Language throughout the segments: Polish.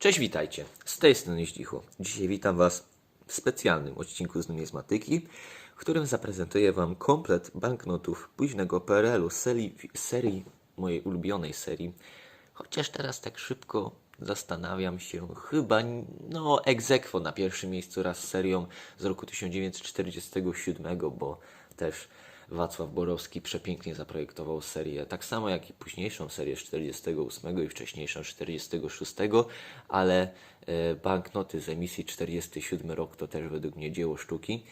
Cześć, witajcie. Z tej strony Zdzichu. Dzisiaj witam Was w specjalnym odcinku z numizmatyki, w którym zaprezentuję Wam komplet banknotów późnego PRL-u, serii, serii, mojej ulubionej serii. Chociaż teraz tak szybko zastanawiam się, chyba no egzekwo na pierwszym miejscu raz z serią z roku 1947, bo też Wacław Borowski przepięknie zaprojektował serię, tak samo jak i późniejszą serię z 48 i wcześniejszą z 46, ale e, banknoty z emisji 47 rok to też według mnie dzieło sztuki.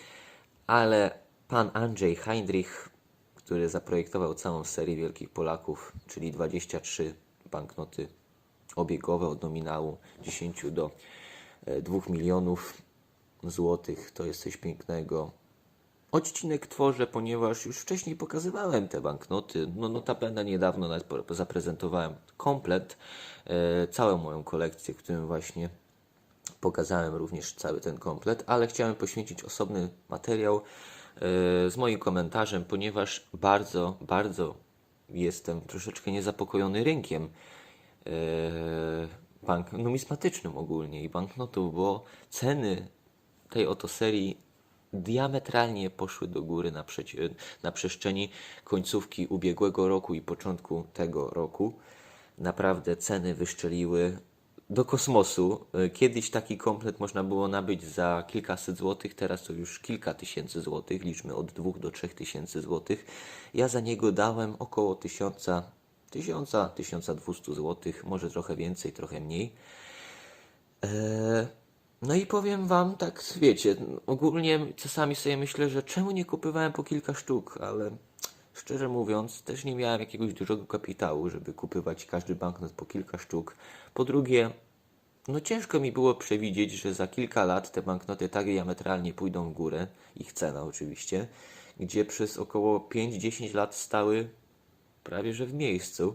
Ale pan Andrzej Heinrich, który zaprojektował całą serię wielkich Polaków, czyli 23 banknoty obiegowe od nominału 10 do e, 2 milionów złotych, to jest coś pięknego. Odcinek tworzę, ponieważ już wcześniej pokazywałem te banknoty. No notabene niedawno nawet zaprezentowałem komplet, e, całą moją kolekcję, w którym właśnie pokazałem również cały ten komplet, ale chciałem poświęcić osobny materiał e, z moim komentarzem, ponieważ bardzo, bardzo jestem troszeczkę niezapokojony rynkiem e, bank numizmatycznym ogólnie i banknotów, bo ceny tej oto serii diametralnie poszły do góry na, na przestrzeni końcówki ubiegłego roku i początku tego roku. Naprawdę ceny wyszczeliły do kosmosu. Kiedyś taki komplet można było nabyć za kilkaset złotych, teraz to już kilka tysięcy złotych, liczmy od dwóch do trzech tysięcy złotych. Ja za niego dałem około tysiąca, tysiąca, tysiąca dwustu złotych, może trochę więcej, trochę mniej. Eee, No i powiem wam tak, wiecie, ogólnie czasami sobie myślę, że czemu nie kupowałem po kilka sztuk, ale szczerze mówiąc, też nie miałem jakiegoś dużego kapitału, żeby kupywać każdy banknot po kilka sztuk. Po drugie, no ciężko mi było przewidzieć, że za kilka lat te banknoty tak diametralnie pójdą w górę, ich cena oczywiście, gdzie przez około 5-10 lat stały prawie że w miejscu.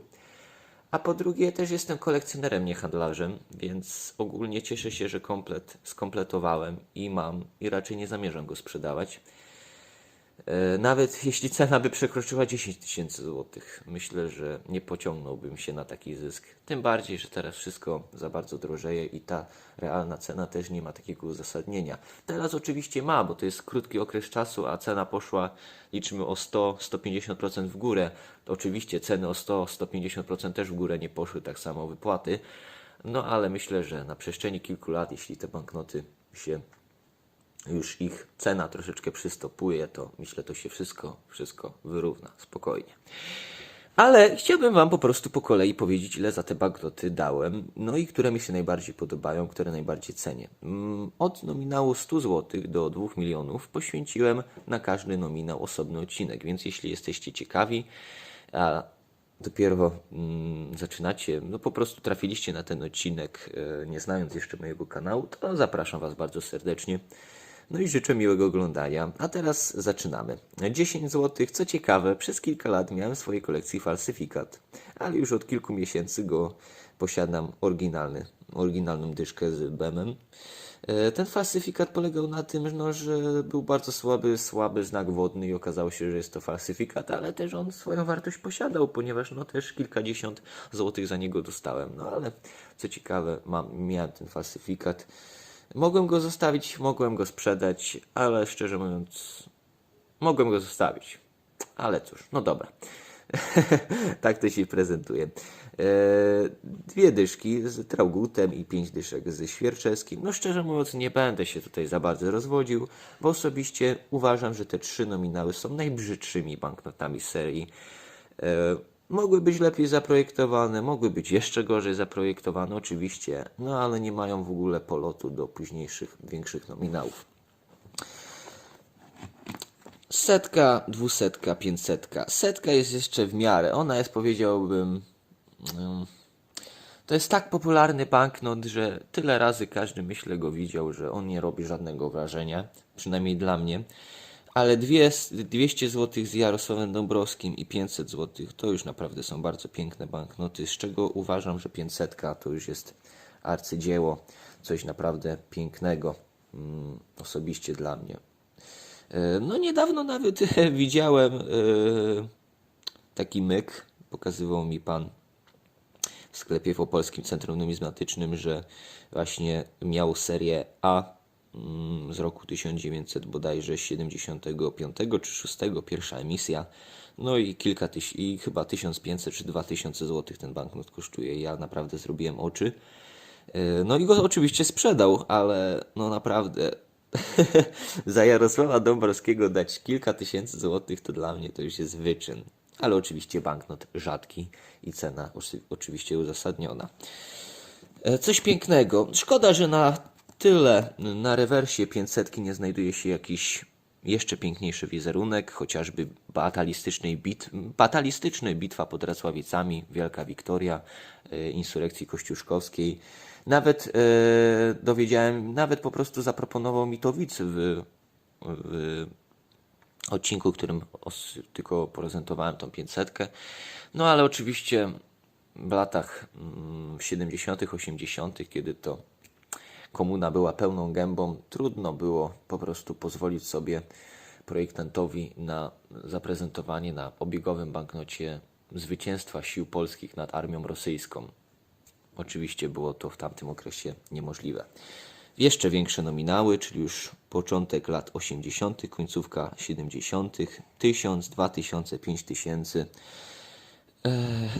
A po drugie, też jestem kolekcjonerem, nie handlarzem, więc ogólnie cieszę się, że komplet skompletowałem i mam i raczej nie zamierzam go sprzedawać. E, Nawet jeśli cena by przekroczyła 10 tysięcy złotych, myślę, że nie pociągnąłbym się na taki zysk. Tym bardziej, że teraz wszystko za bardzo drożeje i ta realna cena też nie ma takiego uzasadnienia. Teraz oczywiście ma, bo to jest krótki okres czasu, a cena poszła, liczymy o 100-150% w górę. Oczywiście ceny o 100-150% też w górę nie poszły, tak samo wypłaty. No ale myślę, że na przestrzeni kilku lat, jeśli te banknoty się już ich cena troszeczkę przystopuje, to myślę, to się wszystko, wszystko wyrówna spokojnie. Ale chciałbym Wam po prostu po kolei powiedzieć, ile za te banknoty dałem, no i które mi się najbardziej podobają, które najbardziej cenię. Mm, Od nominału 100 zł do 2 milionów poświęciłem na każdy nominał osobny odcinek, więc jeśli jesteście ciekawi, a dopiero mm, zaczynacie, no po prostu trafiliście na ten odcinek, e, nie znając jeszcze mojego kanału, to zapraszam Was bardzo serdecznie. No i życzę miłego oglądania. A teraz zaczynamy. 10 zł. Co ciekawe, przez kilka lat miałem w swojej kolekcji falsyfikat, ale już od kilku miesięcy go posiadam oryginalny, oryginalną dyszkę z BEM-em. E, Ten falsyfikat polegał na tym, no, że był bardzo słaby, słaby znak wodny i okazało się, że jest to falsyfikat, ale też on swoją wartość posiadał, ponieważ no też kilkadziesiąt złotych za niego dostałem. No ale co ciekawe, mam, miałem ten falsyfikat. Mogłem go zostawić, mogłem go sprzedać, ale szczerze mówiąc, mogłem go zostawić. Ale cóż, no dobra. tak to się prezentuje. E, dwie dyszki z traugutem i pięć dyszek ze świerczewskim. No szczerze mówiąc, nie będę się tutaj za bardzo rozwodził, bo osobiście uważam, że te trzy nominały są najbrzydszymi banknotami serii. Mogły być lepiej zaprojektowane, mogły być jeszcze gorzej zaprojektowane, oczywiście, no ale nie mają w ogóle polotu do późniejszych, większych nominałów. Setka, dwusetka, pięćsetka. Setka jest jeszcze w miarę. Ona jest, powiedziałbym, mm, to jest tak popularny banknot, że tyle razy każdy, myślę, go widział, że on nie robi żadnego wrażenia, przynajmniej dla mnie. Ale dwie, 200 zł z Jarosławem Dąbrowskim i 500 zł to już naprawdę są bardzo piękne banknoty, z czego uważam, że 500 to już jest arcydzieło, coś naprawdę pięknego, mm, osobiście dla mnie. E, No niedawno nawet widziałem e, taki myk, pokazywał mi pan w sklepie w Opolskim Centrum Numizmatycznym, że właśnie miał serię A z roku 1900 bodajże 75 czy 6, pierwsza emisja. No i kilka tyś i chyba 1500 czy 2000 zł ten banknot kosztuje. Ja naprawdę zrobiłem oczy. E, No i go oczywiście sprzedał, ale no naprawdę za Jarosława Dąbrowskiego dać kilka tysięcy złotych to dla mnie to już jest wyczyn. Ale oczywiście banknot rzadki i cena oczy- oczywiście uzasadniona. E, Coś pięknego. Szkoda, że na tyle na rewersie 500 nie znajduje się jakiś jeszcze piękniejszy wizerunek, chociażby batalistycznej bit, batalistyczny bitwa pod Racławicami, Wielka Wiktoria, e, insurekcji kościuszkowskiej. Nawet e, dowiedziałem, nawet po prostu zaproponował mi to widz w, w odcinku, którym os- tylko prezentowałem tą 500. No ale oczywiście w latach mm, 70., 80., kiedy to komuna była pełną gębą, trudno było po prostu pozwolić sobie projektantowi na zaprezentowanie na obiegowym banknocie zwycięstwa sił polskich nad armią rosyjską. Oczywiście było to w tamtym okresie niemożliwe. Jeszcze większe nominały, czyli już początek lat 80., końcówka 70., 1000, 2000, 5000. Eee,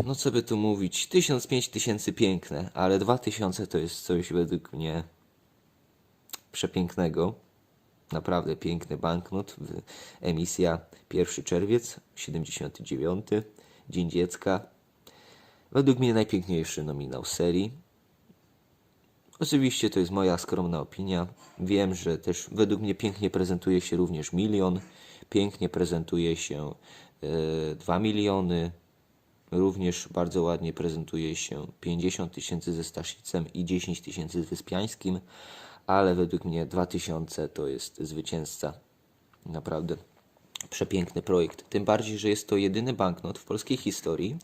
no co by tu mówić, 1000, 5000 piękne, ale 2000 to jest coś według mnie przepięknego. Naprawdę piękny banknot. Emisja 1 czerwiec 79, Dzień Dziecka. Według mnie najpiękniejszy nominał serii. Oczywiście to jest moja skromna opinia. Wiem, że też według mnie pięknie prezentuje się również milion, pięknie prezentuje się e, 2 miliony, również bardzo ładnie prezentuje się 50 tysięcy ze Staszicem i 10 tysięcy z Wyspiańskim, ale według mnie 2000 to jest zwycięzca. Naprawdę przepiękny projekt. Tym bardziej, że jest to jedyny banknot w polskiej historii,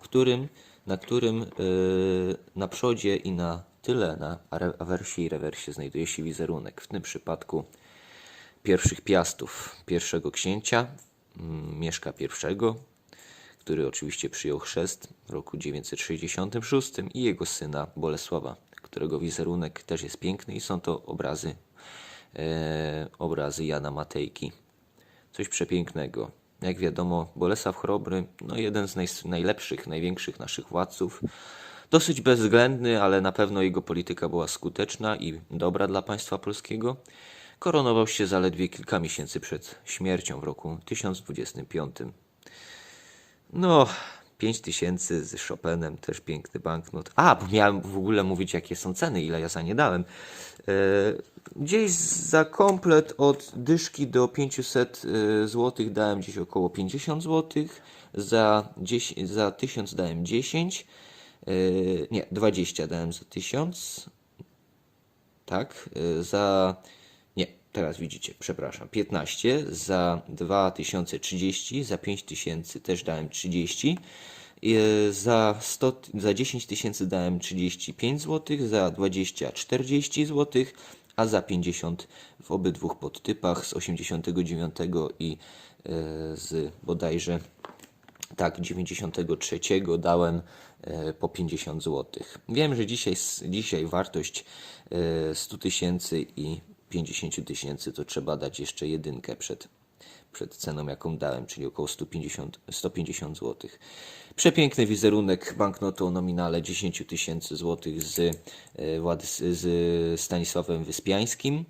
którym, na którym yy, na przodzie i na tyle, na awersie i rewersie znajduje się wizerunek. W tym przypadku pierwszych piastów, pierwszego księcia, mm, Mieszka I, który oczywiście przyjął chrzest w roku 966 i jego syna Bolesława, którego wizerunek też jest piękny i są to obrazy, e, obrazy Jana Matejki. Coś przepięknego. Jak wiadomo, Bolesław Chrobry, no jeden z naj, najlepszych, największych naszych władców. Dosyć bezwzględny, ale na pewno jego polityka była skuteczna i dobra dla państwa polskiego. Koronował się zaledwie kilka miesięcy przed śmiercią w roku 1025. No, 5 tysięcy z Chopinem, też piękny banknot. A, bo miałem w ogóle mówić, jakie są ceny, ile ja za nie dałem. E, gdzieś za komplet od dyszki do 500 zł dałem gdzieś około 50 zł. Za, 10, za 1000 dałem 10. E, nie, 20 dałem za 1000. Tak, za. Teraz widzicie, przepraszam. 15, za 2030, za 5000 też dałem 30. y, Za, 100, za 10 tysięcy dałem 35 zł, za 20 40 zł, a za 50 w obydwu podtypach z 89 i y, z bodajże tak, 93 dałem e, po 50 zł. Wiem, że dzisiaj, dzisiaj wartość e, 100 tysięcy i 50 tysięcy to trzeba dać jeszcze jedynkę przed, przed ceną, jaką dałem, czyli około 150, 150 zł. Przepiękny wizerunek banknotu o nominale 10 tysięcy złotych z, e, z Stanisławem Wyspiańskim.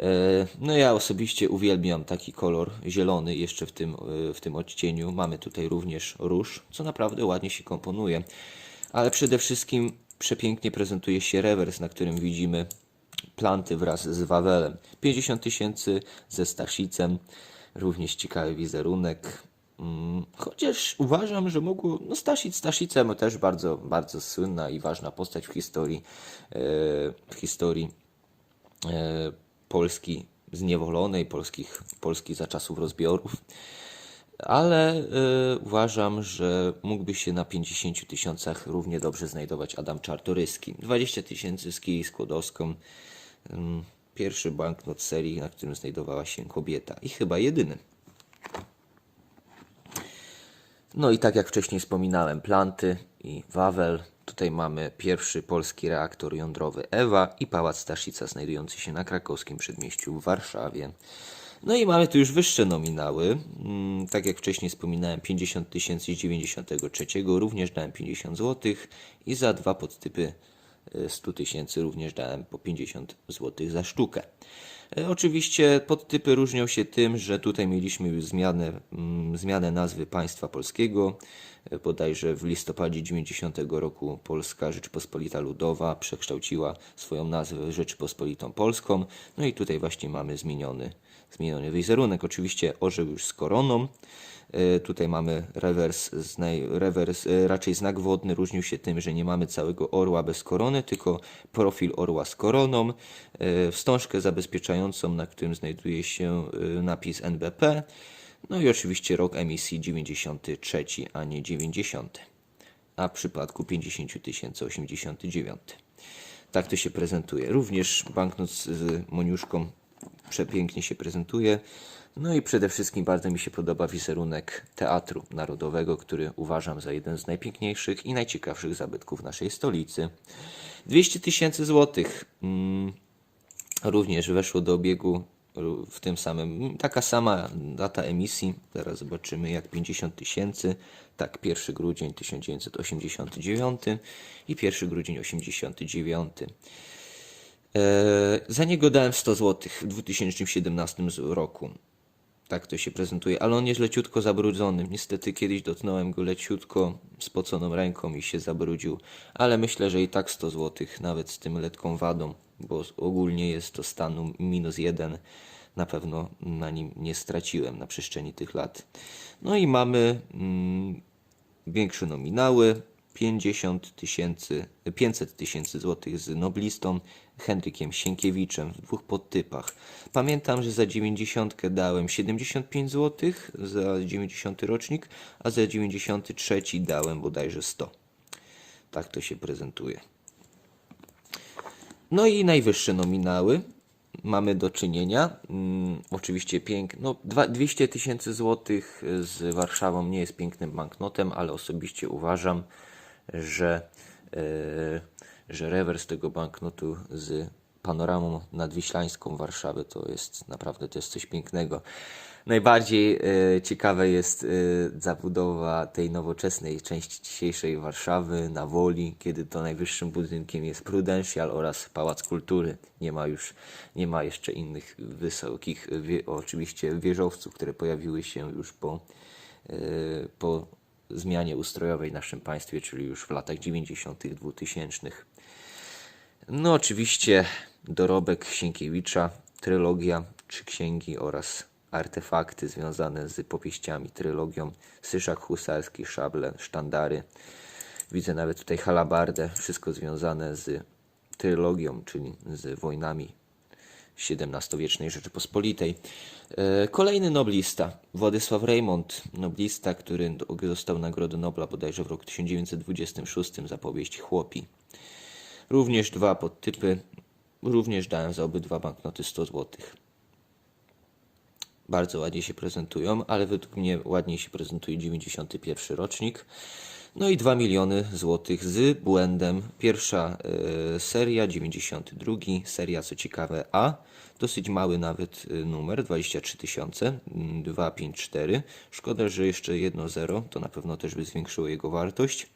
E, No ja osobiście uwielbiam taki kolor zielony jeszcze w tym, e, w tym odcieniu. Mamy tutaj również róż, co naprawdę ładnie się komponuje. Ale przede wszystkim przepięknie prezentuje się rewers, na którym widzimy planty wraz z Wawelem. 50 tysięcy ze Stasicem, również ciekawy wizerunek. Mm, Chociaż uważam, że mogło. No, Stasic Stasicem też bardzo, bardzo słynna i ważna postać w historii, e, w historii e, Polski zniewolonej, polskich, Polski za czasów rozbiorów. Ale e, uważam, że mógłby się na 50 tysiącach równie dobrze znajdować Adam Czartoryski. 20 tysięcy z Kij Skłodowską. Ym, Pierwszy banknot serii, na którym znajdowała się kobieta. I chyba jedyny. No i tak jak wcześniej wspominałem, planty i Wawel. Tutaj mamy pierwszy polski reaktor jądrowy EWA i Pałac Staszica znajdujący się na krakowskim przedmieściu w Warszawie. No i mamy tu już wyższe nominały. Mm, Tak jak wcześniej wspominałem, 50 tysięcy z 93, również dałem 50 zł i za dwa podtypy 100 tysięcy również dałem po 50 zł za sztukę. E, Oczywiście podtypy różnią się tym, że tutaj mieliśmy zmianę, mm, zmianę nazwy państwa polskiego. E, Bodajże w listopadzie 90 roku Polska Rzeczypospolita Ludowa przekształciła swoją nazwę w Rzeczypospolitą Polską. No i tutaj właśnie mamy zmieniony, zmieniony wizerunek. Oczywiście orzeł już z koroną. E, Tutaj mamy rewers, rewers, e, raczej znak wodny różnił się tym, że nie mamy całego orła bez korony, tylko profil orła z koroną, e, wstążkę zabezpieczającą, na którym znajduje się napis NBP, no i oczywiście rok emisji 93, a nie 90, a w przypadku 50 tysięcy 89. Tak to się prezentuje. Również banknot z Moniuszką przepięknie się prezentuje. No i przede wszystkim bardzo mi się podoba wizerunek Teatru Narodowego, który uważam za jeden z najpiękniejszych i najciekawszych zabytków naszej stolicy. 200 tysięcy złotych mm, również weszło do obiegu w tym samym, taka sama data emisji, zaraz zobaczymy jak 50 tysięcy, tak 1 grudzień 1989 i 1 grudzień 89. E, za niego dałem 100 zł w 2017 z- roku. Tak to się prezentuje, ale on jest leciutko zabrudzony. Niestety kiedyś dotknąłem go leciutko spoconą ręką i się zabrudził, ale myślę, że i tak 100 zł, nawet z tym letką wadą, bo ogólnie jest to stanu minus jeden. Na pewno na nim nie straciłem na przestrzeni tych lat. No i mamy mm, większe nominały. 50 tysięcy, 500 tysięcy złotych z noblistą Henrykiem Sienkiewiczem w dwóch podtypach. Pamiętam, że za 90 dałem 75 złotych za 90 rocznik, a za 93 dałem bodajże 100. Tak to się prezentuje. No i najwyższe nominały mamy do czynienia. Mm, oczywiście piękne. No, dwa- 200 tysięcy złotych z Warszawą nie jest pięknym banknotem, ale osobiście uważam, że, e, że rewers tego banknotu z panoramą nadwiślańską Warszawy to jest naprawdę to jest coś pięknego. Najbardziej e, ciekawe jest e, zabudowa tej nowoczesnej części dzisiejszej Warszawy na Woli, kiedy to najwyższym budynkiem jest Prudential oraz Pałac Kultury. Nie ma już, nie ma jeszcze innych wysokich, oczywiście wieżowców, które pojawiły się już po, po zmianie ustrojowej w naszym państwie, czyli już w latach 90., 2000. No oczywiście dorobek Sienkiewicza, trylogia, trzy księgi oraz artefakty związane z powieściami, trylogią, syszak husarski, szable, sztandary. Widzę nawet tutaj halabardę, wszystko związane z trylogią, czyli z wojnami XVII-wiecznej Rzeczypospolitej. E, Kolejny noblista, Władysław Reymont, noblista, który do- dostał Nagrodę Nobla bodajże w roku 1926 za powieść Chłopi. Również dwa podtypy, również dałem za obydwa banknoty 100 zł. Bardzo ładnie się prezentują, ale według mnie ładniej się prezentuje 91 rocznik. No i 2 miliony złotych z błędem. Pierwsza e, seria, 92, seria co ciekawe A, dosyć mały nawet e, numer, 23 tysiące, mm, 254. Szkoda, że jeszcze jedno zero, to na pewno też by zwiększyło jego wartość.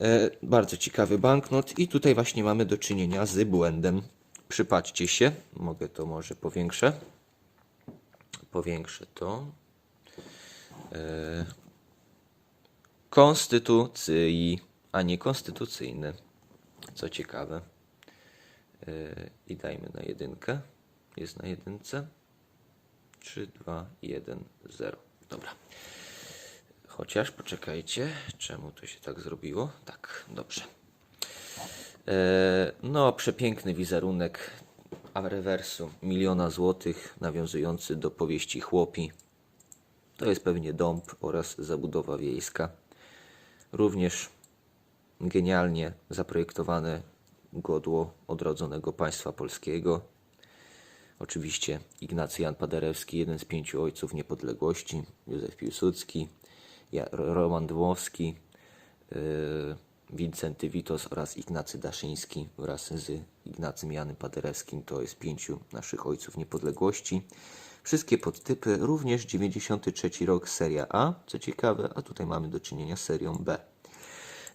E, bardzo ciekawy banknot i tutaj właśnie mamy do czynienia z błędem. Przypatrzcie się, mogę to może powiększę. Powiększę to. Konstytucji, a nie konstytucyjny. Co ciekawe. E, I dajmy na jedynkę. Jest na jedynce. 3, 2, 1, 0. Dobra. Chociaż poczekajcie, czemu to się tak zrobiło? Tak, dobrze. E, no, przepiękny wizerunek rewersu miliona złotych, nawiązujący do powieści Chłopi. To jest pewnie dąb oraz zabudowa wiejska. Również genialnie zaprojektowane godło odrodzonego państwa polskiego. Oczywiście Ignacy Jan Paderewski, jeden z pięciu ojców niepodległości, Józef Piłsudski, Roman Dmowski, yy, Wincenty Witos oraz Ignacy Daszyński wraz z Ignacym Janem Paderewskim. To jest pięciu naszych ojców niepodległości. Wszystkie podtypy, również 93 rok seria A, co ciekawe, a tutaj mamy do czynienia z serią B.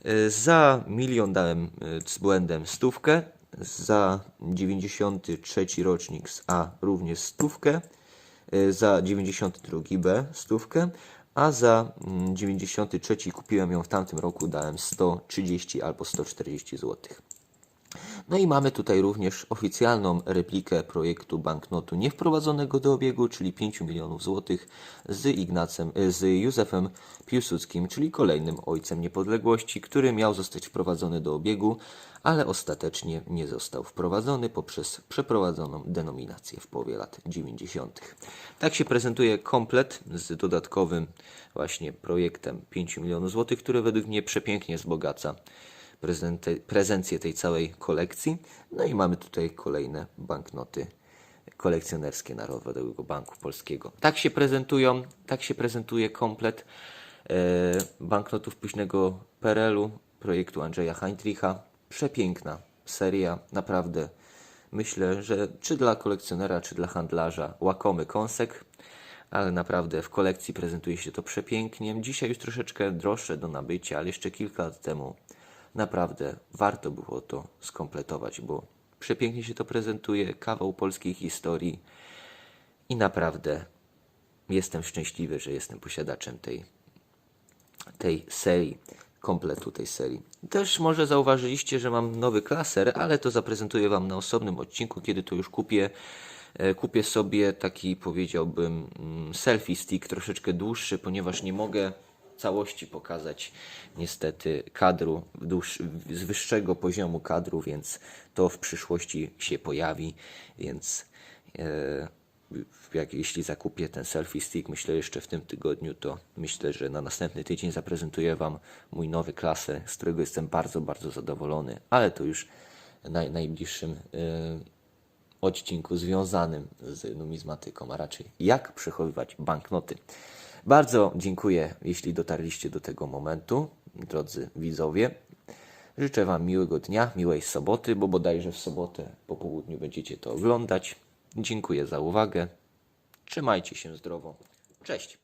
Y, Za milion dałem y, z błędem stówkę, za 93 rocznik z A również stówkę, y, za 92 B stówkę, a za mm, 93 kupiłem ją w tamtym roku, dałem 130 albo 140 zł. No i mamy tutaj również oficjalną replikę projektu banknotu niewprowadzonego do obiegu, czyli 5 milionów złotych z Ignacem, e, z Józefem Piłsudskim, czyli kolejnym ojcem niepodległości, który miał zostać wprowadzony do obiegu, ale ostatecznie nie został wprowadzony poprzez przeprowadzoną denominację w połowie lat 90. Tak się prezentuje komplet z dodatkowym właśnie projektem 5 milionów złotych, który według mnie przepięknie wzbogaca prezencję tej całej kolekcji. No i mamy tutaj kolejne banknoty kolekcjonerskie Narodowego Banku Polskiego. Tak się prezentują, tak się prezentuje komplet e, banknotów późnego PRL-u, projektu Andrzeja Heintricha. Przepiękna seria, naprawdę. Myślę, że czy dla kolekcjonera, czy dla handlarza łakomy kąsek, ale naprawdę w kolekcji prezentuje się to przepięknie. Dzisiaj już troszeczkę droższe do nabycia, ale jeszcze kilka lat temu naprawdę warto było to skompletować, bo przepięknie się to prezentuje, kawał polskiej historii i naprawdę jestem szczęśliwy, że jestem posiadaczem tej, tej serii, kompletu tej serii. Też może zauważyliście, że mam nowy klaser, ale to zaprezentuję Wam na osobnym odcinku, kiedy to już kupię. E, Kupię sobie taki, powiedziałbym, mm, selfie stick, troszeczkę dłuższy, ponieważ nie mogę całości pokazać niestety kadru z wyższego poziomu kadru, więc to w przyszłości się pojawi, więc e, jak, jeśli zakupię ten selfie stick, myślę jeszcze w tym tygodniu, to myślę, że na następny tydzień zaprezentuję Wam mój nowy klaser, z którego jestem bardzo, bardzo zadowolony, ale to już na najbliższym e, odcinku związanym z numizmatyką, a raczej jak przechowywać banknoty. Bardzo dziękuję, jeśli dotarliście do tego momentu, drodzy widzowie. Życzę Wam miłego dnia, miłej soboty, bo bodajże w sobotę po południu będziecie to oglądać. Dziękuję za uwagę. Trzymajcie się zdrowo. Cześć.